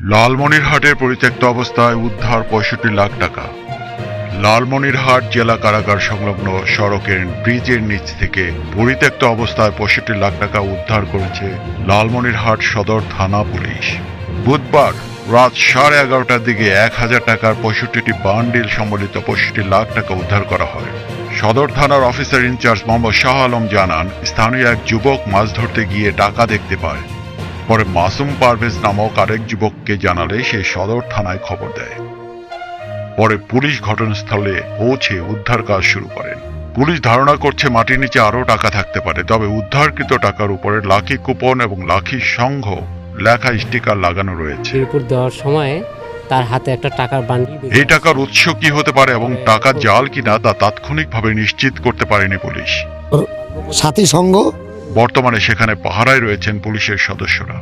লালমনিরহাটের পরিত্যক্ত অবস্থায় উদ্ধার পঁয়ষট্টি লাখ টাকা। লালমনিরহাট জেলা কারাগার সংলগ্ন সড়কের ব্রিজের নিচ থেকে পরিত্যক্ত অবস্থায় পঁয়ষট্টি লাখ টাকা উদ্ধার করেছে লালমনিরহাট সদর থানা পুলিশ। বুধবার রাত সাড়ে এগারোটার দিকে এক হাজার টাকার পঁয়ষট্টিটি বান্ডিল সম্বলিত পঁয়ষট্টি লাখ টাকা উদ্ধার করা হয়। সদর থানার officer in charge Mohammad Shah Alam জানান, স্থানীয় এক যুবক মাছ ধরতে গিয়ে টাকা দেখতে পায়। পরে মাসুম পারভেজ নামক আরেক যুবককে জানালে সে সদর থানায় খবর দেয়। পরে পুলিশ ঘটনাস্থলে পৌঁছে উদ্ধার কাজ শুরু করেন পুলিশ ধারণা করছে মাটির নিচে আরও টাকা থাকতে পারে তবে উদ্ধারকৃত টাকার উপরে লাখি কুপন এবং লাখি সংঘ লেখা স্টিকার লাগানো রয়েছে। রিপোর্ট দেওয়ার সময় তার হাতে একটা টাকার বান্ডিল এই টাকার উৎস কি হতে পারে এবং টাকা জাল কিনা তা তাৎক্ষণিকভাবে নিশ্চিত করতে পারেনি পুলিশ। সাথী সংঘ? বর্তমানে সেখানে পাহারায় রয়েছেন পুলিশের সদস্যরা।